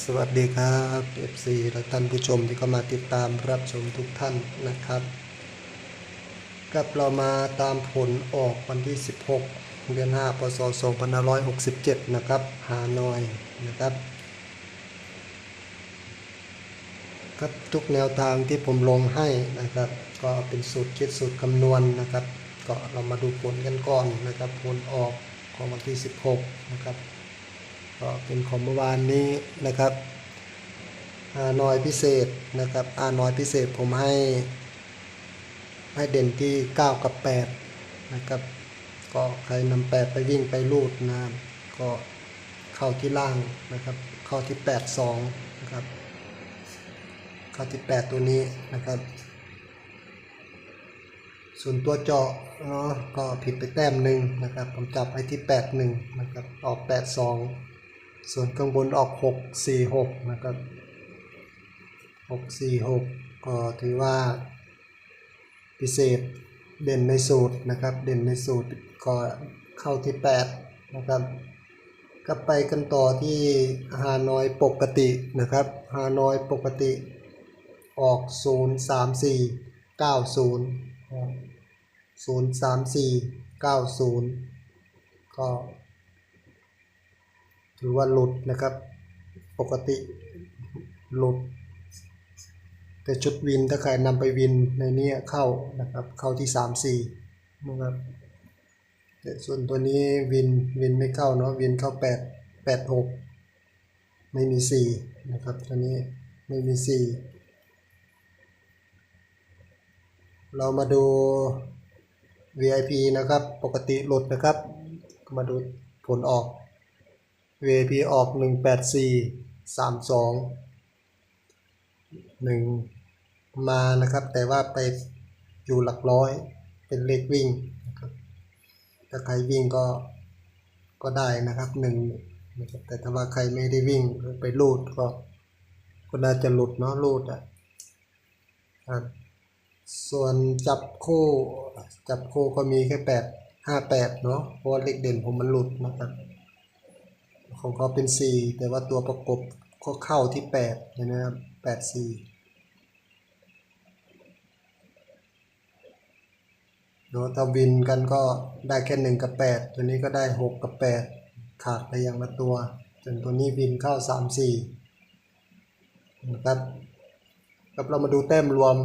สวัสดีครับ FC และท่านผู้ชมที่เข้ามาติดตามรับชมทุกท่านนะครับกับเรามาตามผลออกวันที่ 16 เดือน 5 พศ 2567 นะครับฮานอยนะครับ ครับทุกแนวทางที่ผมลงให้นะครับ ก็เป็นสูตรคิดสูตรคำนวณนะครับ ก็เรามาดูผลกันก่อนนะครับ ผลออกของวันที่ 16 นะครับ ก็เป็นของเมื่อวานนี้นะครับอาน้อยพิเศษนะครับอาน้อยพิเศษผมให้ให้เด่นที่ 9 กับ 8 นะครับ ก็ใครนำ8ไปวิ่งไปลูดนะก็เข้าที่ล่างนะครับ เข้าที่ 8 2 นะครับ เข้าที่ 8 ตัวนี้นะครับ ส่วนตัวเจาะเนาะก็ผิดไปแต้มหนึ่งนะครับ ผมจับไว้ที่ 8 1 นะครับ ออก 8 2 ส่วนข้างบนออก 6 4 6 นะครับ 6 4 6 ก็ถือว่าพิเศษเด่นในสูตรนะครับ เด่นในสูตรก็เข้าที่ 8 นะครับก็ไปกันต่อที่ฮานอยปกตินะครับฮานอยปกติ ออก 0 3 4 9 0 0 3 4 9 0 ก็ ถือว่าหลุดนะครับ ปกติหลุด แต่ชุดวินถ้าใครนำไปวินในนี้เข้านะครับ เข้าที่สามสี่นะครับแต่ส่วนตัวนี้วินวินไม่เข้าเนาะวินเข้าแปดแปดหกไม่มีสี่นะครับตัวนี้ไม่มีสี่เรามาดู VIP นะครับ ปกติหลุดนะครับ มาดูผลออก v p ออก 184 32 1 มานะครับ แต่ว่าไปอยู่หลักร้อย เป็นเลขวิ่งนะครับถ้าใครวิ่งก็ก็ได้นะครับ1นะครับแต่ถ้าว่าใครไม่ได้วิ่งไปลูดก็ก็น่าจะหลุดเนาะลูดอะครับส่วนจับคู่จับคู่ก็มีแค่แปดห้าแปดเนาะเพราะเลขเด่นผมมันหลุดนะครับ ของเขาเป็นสี่แต่ว่าตัวประกบก็เข้าที่แปดเห็นะครับแปดสี่เนาะถ้าวินกันก็ได้แค่หนึ่งกับแปดตัวนี้ก็ได้หกกับแปดขาดไปอย่างละตัว จนตัวนี้วินเข้าสามสี่นะครับครับเรามาดูแต้มรวม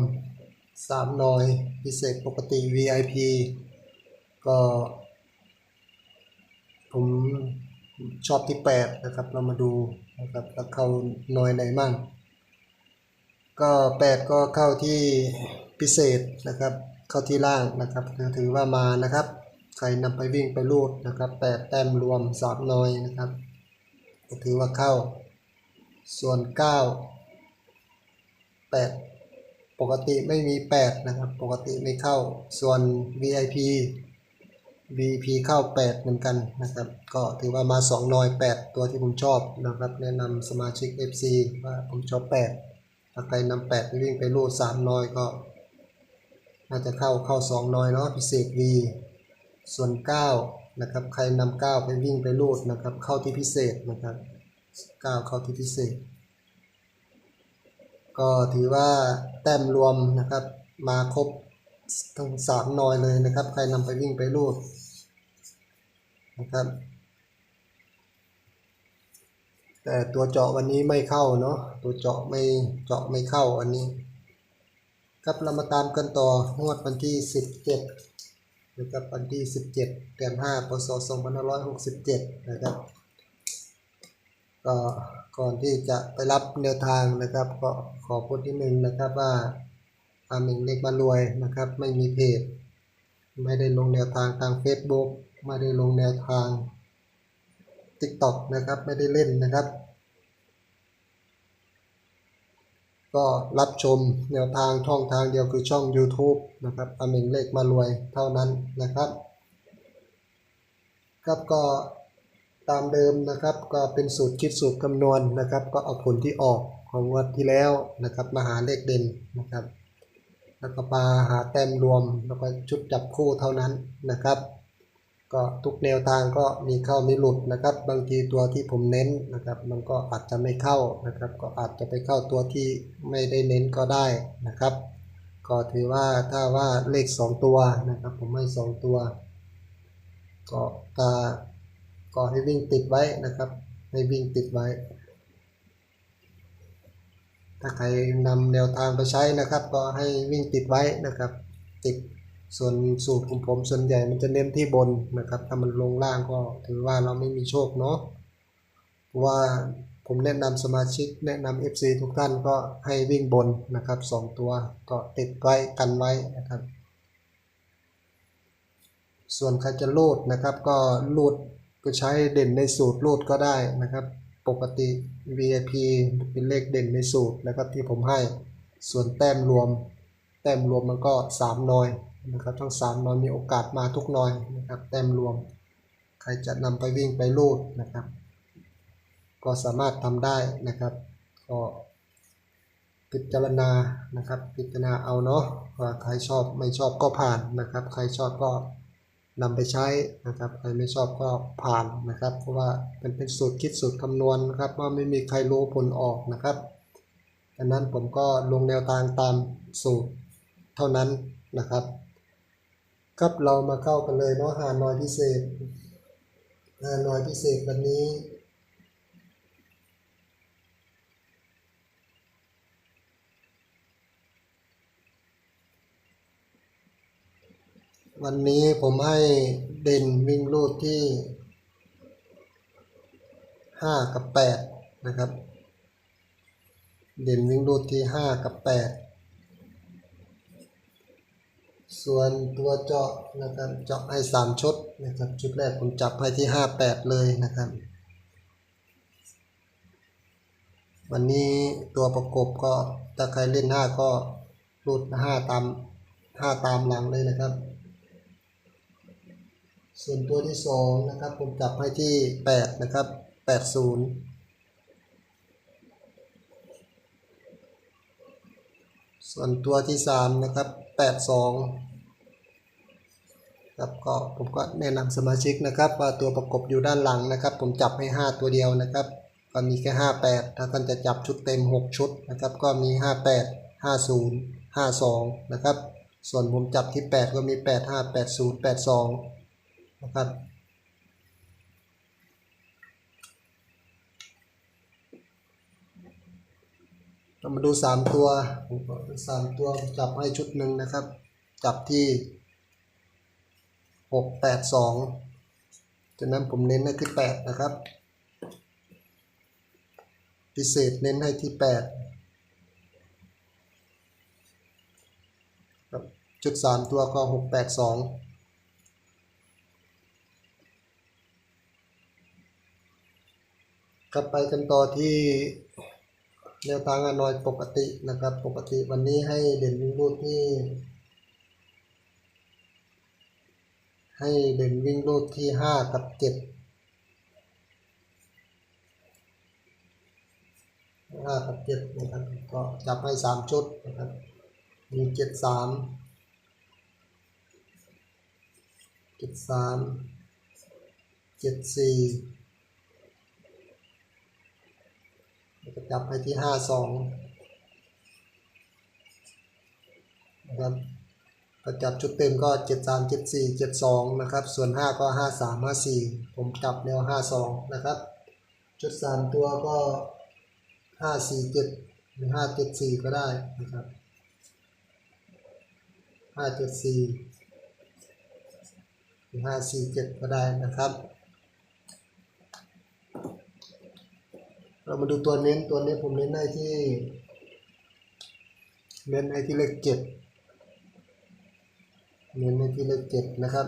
สามหน่อยพิเศษปกติ VIP ก็ผม ชอบที่8นะครับเรามาดูนะครับแล้วเข้าหน่อยไหนมั่งก็ 8 ก็เข้าที่พิเศษนะครับ เข้าที่ล่างนะครับถือว่ามานะครับ ใครนำไปวิ่งไปลูดนะครับ 8 แต้มรวม3หน่อยนะครับก็ถือว่าเข้า ส่วน 9 8 ปกติไม่มี 8 นะครับ ปกติไม่เข้าส่วน VIP VP เข้า 8 เหมือนกันนะครับ ก็ถือว่ามา2นอย 8 ตัวที่ผมชอบนะครับ แนะนำสมาชิก FC ว่าผมชอบ 8 ถ้าใครนำ8ไปวิ่งไปรูด3นอยก็ น่าจะเข้าเข้า2นอยเนาะพิเศษ V ส่วน 9 นะครับ ใครนำ9ไปวิ่งไปรูดนะครับ เข้าที่พิเศษนะครับ 9 เข้าที่พิเศษ ก็ถือว่าแต้มรวมนะครับมาครบทั้งสามนอยเลยนะครับ ใครนำไปวิ่งไปรูด นะครับ แต่ตัวเจาะวันนี้ไม่เข้าเนาะตัวเจาะไม่เจาะไม่เข้าวันนี้ ครับเรามาตามกันต่องวดวันที่ 17นะครับวันที่ 17เดือน5พศ2567 นะครับก็ก่อนที่จะไปรับแนวทางนะครับก็ขอพูดที่หนึ่งนะครับว่าอามิงเล็กมารวยนะครับ ไม่มีเพจ ไม่ได้ลงแนวทางทาง Facebook ไม่ได้ลงแนวทาง TikTok นะครับ ไม่ได้เล่นนะครับ ก็รับชมแนวทางช่องทางเดียวคือช่อง YouTube นะครับอามิงเลขมารวยเท่านั้นนะครับครับก็ตามเดิมนะครับก็เป็นสูตรคิดสูตรคำนวณนะครับ ก็เอาผลที่ออกของวันที่แล้วนะครับ มาหาเลขเด่นนะครับ แล้วก็มาหาแต้มรวมแล้วก็ชุดจับคู่เท่านั้นนะครับ ก็ทุกแนวทางก็มีเข้ามีหลุดนะครับ บางทีตัวที่ผมเน้นนะครับ มันก็อาจจะไม่เข้านะครับ ก็อาจจะไปเข้าตัวที่ไม่ได้เน้นก็ได้นะครับ ก็ถือว่าถ้าว่าเลขสองตัวนะครับ ผมให้สองตัว ก็ตาก็ให้วิ่งติดไว้นะครับ ให้วิ่งติดไว้ ถ้าใครนำแนวทางไปใช้นะครับ ก็ให้วิ่งติดไว้นะครับ ติด ส่วนสูตรของผมส่วนใหญ่มันจะเน้นที่บนนะครับ ถ้ามันลงล่างก็ถือว่าเราไม่มีโชคเนาะว่าผมแนะนำสมาชิกแนะนำ FC ทุกท่านก็ให้วิ่งบนนะครับสองตัวก็ติดไว้กันไว้นะครับ ส่วนใครจะรูดนะครับก็รูดก็ใช้เด่นในสูตรรูดก็ได้นะครับ ปกติ VIP เป็นเลขเด่นในสูตรนะครับที่ผมให้ ส่วนแต้มรวม แต้มรวมมันก็ 3นอย นะครับทั้ง3นอยมีโอกาสมาทุกน้อยนะครับแต้มรวม ใครจะนำไปวิ่งไปรูดนะครับ ก็สามารถทำได้นะครับ ก็พิจารณานะครับพิจารณาเอาเนาะว่าใครชอบไม่ชอบก็ผ่านนะครับ ใครชอบก็นำไปใช้นะครับ ใครไม่ชอบก็ผ่านนะครับ เพราะว่าเป็นเป็นสูตรคิดสูตรคำนวณนะครับ ว่าไม่มีใครรู้ผลออกนะครับดังนั้นผมก็ลงแนวทางตามสูตรเท่านั้นนะครับ ครับเรามาเข้ากันเลยเนาะหาหน่อยพิเศษหาหน่อยพิเศษวันนี้ วันนี้ผมให้เด่นวิ่งรูดที่ 5 กับ 8 นะครับ เด่นวิ่งรูดที่ 5 กับ 8 ส่วนตัวเจาะนะครับเจาะให้สามชุดนะครับชุดแรกผมจับให้ที่ห้าแปดเลยนะครับ วันนี้ตัวประกบก็ถ้าใครเล่นห้าก็รูดห้าตามห้าตามหลังเลยนะครับ ส่วนตัวที่สองนะครับ ผมจับให้ที่แปดนะครับแปดศูนย์ส่วนตัวที่สามนะครับแปดสอง ครับก็ผมก็แนะนำสมาชิกนะครับ ว่าตัวประกบอยู่ด้านหลังนะครับ ผมจับให้ห้าตัวเดียวนะครับ ก็มีแค่ห้าแปดถ้าท่านจะจับชุดเต็มหกชุดนะครับ ก็มีห้าแปดห้าศูนย์ห้าสองนะครับ ส่วนผมจับที่แปดก็มีแปดห้าแปดศูนย์แปดสองนะครับเรามาดูสามตัวผมก็สามตัวจับให้ชุดหนึ่งนะครับ จับที่ หกแปดสองจากนั้นผมเน้นให้ที่แปดนะครับ พิเศษเน้นให้ที่แปดครับชุดสามตัวก็หกแปดสองกลับไปกันต่อที่แนวทางอนอยปกตินะครับ ปกติวันนี้ให้เด่นรูดที่ ให้เด่นวิ่งรูดที่ห้ากับเจ็ดห้ากับเจ็ดนะครับ ก็จับให้สามชุดนะครับมีเจ็ดสามเจ็ดสามเจ็ดสี่ก็จับไปที่ห้าสองนะครับ ก็จับชุดเต็มก็เจ็ดสามเจ็ดสี่เจ็ดสองนะครับ ส่วนห้าก็ห้าสามห้าสี่ผมจับแนวห้าสองนะครับ ชุดสามตัวก็ห้าสี่เจ็ดหรือห้าเจ็ดสี่ก็ได้นะครับห้าเจ็ดสี่หรือห้าสี่เจ็ดก็ได้นะครับ เรามาดูตัวเน้นตัวนี้ผมเน้นให้ที่ เน้นให้ที่เลขเจ็ด เน้นให้ที่เลขเจ็ดนะครับ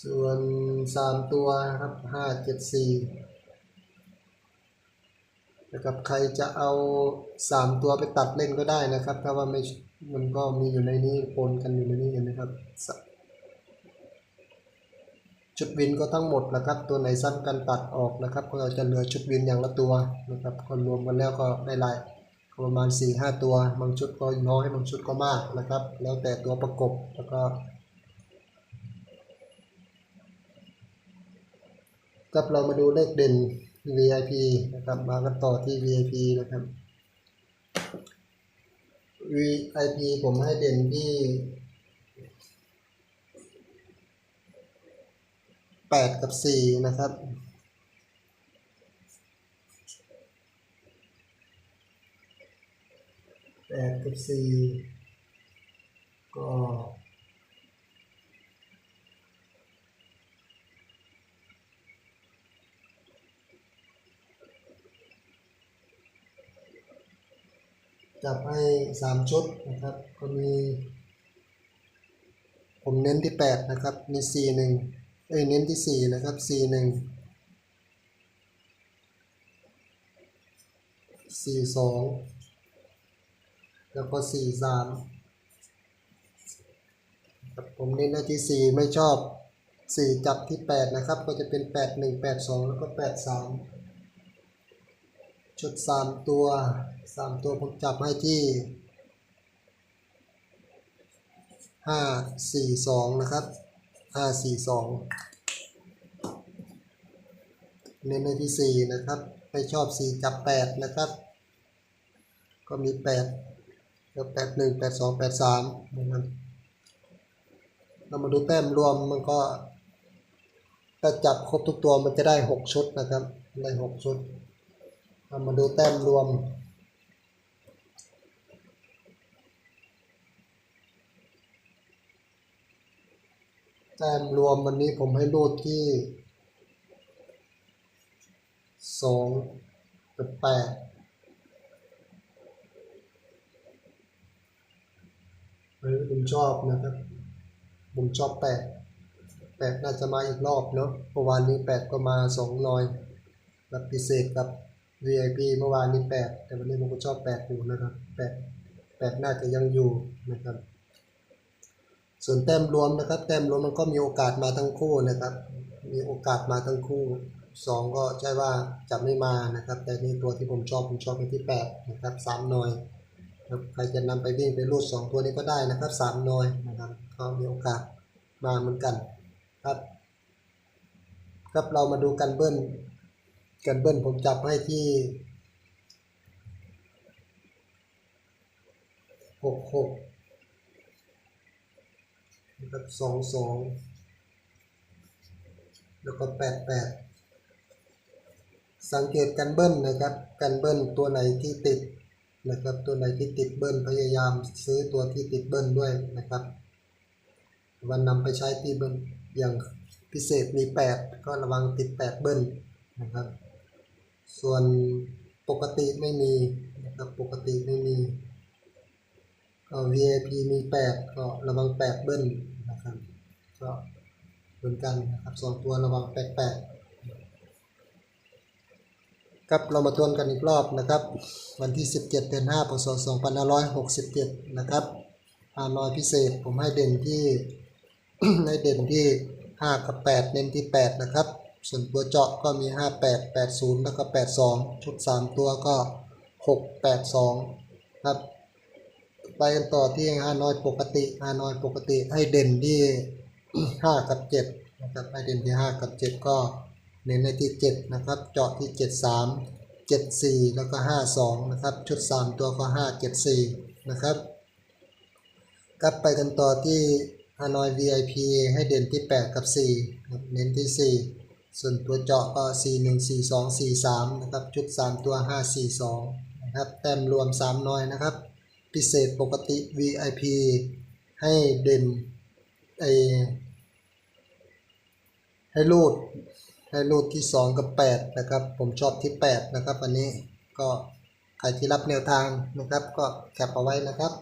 ส่วนสามตัวนะครับห้าเจ็ดสี่นะครับใครจะเอาสามตัวไปตัดเล่นก็ได้นะครับ ถ้าว่าไม่มันก็มีอยู่ในนี้ปนกันอยู่ในนี้เห็นไหมครับชุดวินก็ทั้งหมดนะครับ ตัวไหนสั้นกันตัดออกนะครับ ก็จะเหลือชุดวินอย่างละตัวนะครับก็รวมกันแล้วก็ได้ลาย ประมาณ 4-5 ตัว บางชุดก็น้อยบางชุดก็มากนะครับ แล้วแต่ตัวประกบแล้วก็ครับเรามาดูเลขเด่น VIP นะครับมากันต่อที่ VIP นะครับ VIP ผมให้เด่นที่8กับ4นะครับ แปดกับสี่ก็จับให้สามชุดนะครับ ก็มี ผมเน้นที่แปดนะครับ มีสี่หนึ่งเอ้ยเน้นที่สี่นะครับสี่หนึ่งสี่สอง แล้วก็สี่สามผมเน้นได้ที่สี่ไม่ชอบสี่จับที่แปดนะครับ ก็จะเป็นแปดหนึ่งแปดสองแล้วก็แปดสามชุดสามตัวสามตัวผมจับให้ที่ห้าสี่สองนะครับห้าสี่สองเน้นในที่สี่นะครับไม่ชอบสี่จับแปดนะครับ ก็มีแปด แล้วแปดหนึ่งแปดสองแปดสามนะครับ เรามาดูแต้มรวมมันก็ถ้าจับครบทุกตัวมันจะได้หกชุดนะครับได้หกชุดเรามาดูแต้มรวมแต้มรวมวันนี้ผมให้รูดที่สองกับแปดเฮ้ย ผมชอบนะครับ ผมชอบแปดแปดน่าจะมาอีกรอบเนาะเมื่อวานนี้แปดก็มาสองหน่อยแบบพิเศษกับ VIP เมื่อวานนี้แปดแต่วันนี้ผมก็ชอบแปดอยู่นะครับแปดแปดน่าจะยังอยู่นะครับส่วนแต้มรวมนะครับ แต้มรวมมันก็มีโอกาสมาทั้งคู่นะครับ มีโอกาสมาทั้งคู่สองก็ใช่ว่าจะไม่มานะครับ แต่นี่ตัวที่ผมชอบผมชอบเป็นที่แปดนะครับสามหน่วย ใครจะนำไปวิ่งไปรูดสองตัวนี้ก็ได้นะครับสามหน่วยนะครับก็มีโอกาสมาเหมือนกันครับ ครับเรามาดูกันเบิ้ลกันเบิ้ลผมจับให้ที่หกหกนะครับสองสองแล้วก็แปดแปดสังเกตกันเบิ้ลนะครับ กันเบิ้ลตัวไหนที่ติด นะครับ ตัวไหนที่ติดเบิ้ลพยายามซื้อตัวที่ติดเบิ้ลด้วยนะครับ วันนำไปใช้ที่เบิ้ลอย่างพิเศษมี 8 ก็ระวังติด 8 เบิ้ลนะครับ ส่วนปกติไม่มีนะครับปกติไม่มีก็ VIP มี 8 ก็ระวัง 8 เบิ้ลนะครับก็เหมือนกันนะครับสองตัวระวัง 8 8 ครับเรามาทวนกันอีกรอบนะครับ วันที่ 17 เดือน5พศ2567 นะครับฮานอยพิเศษผมให้เด่นที่ ให้เด่นที่ 5 กับ 8 เน้นที่ 8 นะครับ ส่วนตัวเจาะก็มี 58 80 แล้วก็ 82 ชุด 3 ตัวก็ 6 82 ครับ ไปกันต่อที่ฮานอยปกติฮานอยปกติให้เด่นที่ 5 กับ 7 นะครับให้เด่นที่ 5 กับ 7 ก็ เน้นในที่ 7 นะครับ เจาะที่ 73 74 แล้วก็ 52 นะครับ ชุด 3 ตัวก็ 574 นะครับกลับไปกันต่อที่ฮานอย VIP ให้เด่นที่ 8 กับ4ครับเน้นที่ 4 ส่วนตัวเจาะก็ 4 1 4 2 4 3 นะครับ ชุด 3 ตัว 5 4 2 นะครับ แต้มรวม 3 น้อยนะครับ พิเศษปกติ VIP ให้เด่นไอให้รูด ให้รูดที่ 2 กับ 8 นะครับ ผมชอบที่ 8 นะครับอันนี้ก็ใครที่รับแนวทางนะครับ ก็แคปเอาไว้นะครับ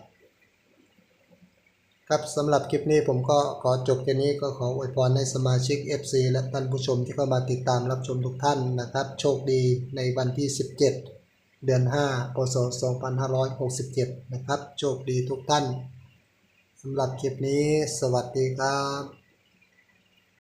ครับสำหรับคลิปนี้ผมก็ขอจบแค่นี้ก็ขออวยพรให้สมาชิก FC และท่านผู้ชมที่เข้ามาติดตามรับชมทุกท่านนะครับ โชคดีในวันที่ 17 เดือน 5 พศ 2567 นะครับ โชคดีทุกท่านสำหรับคลิปนี้สวัสดีครับ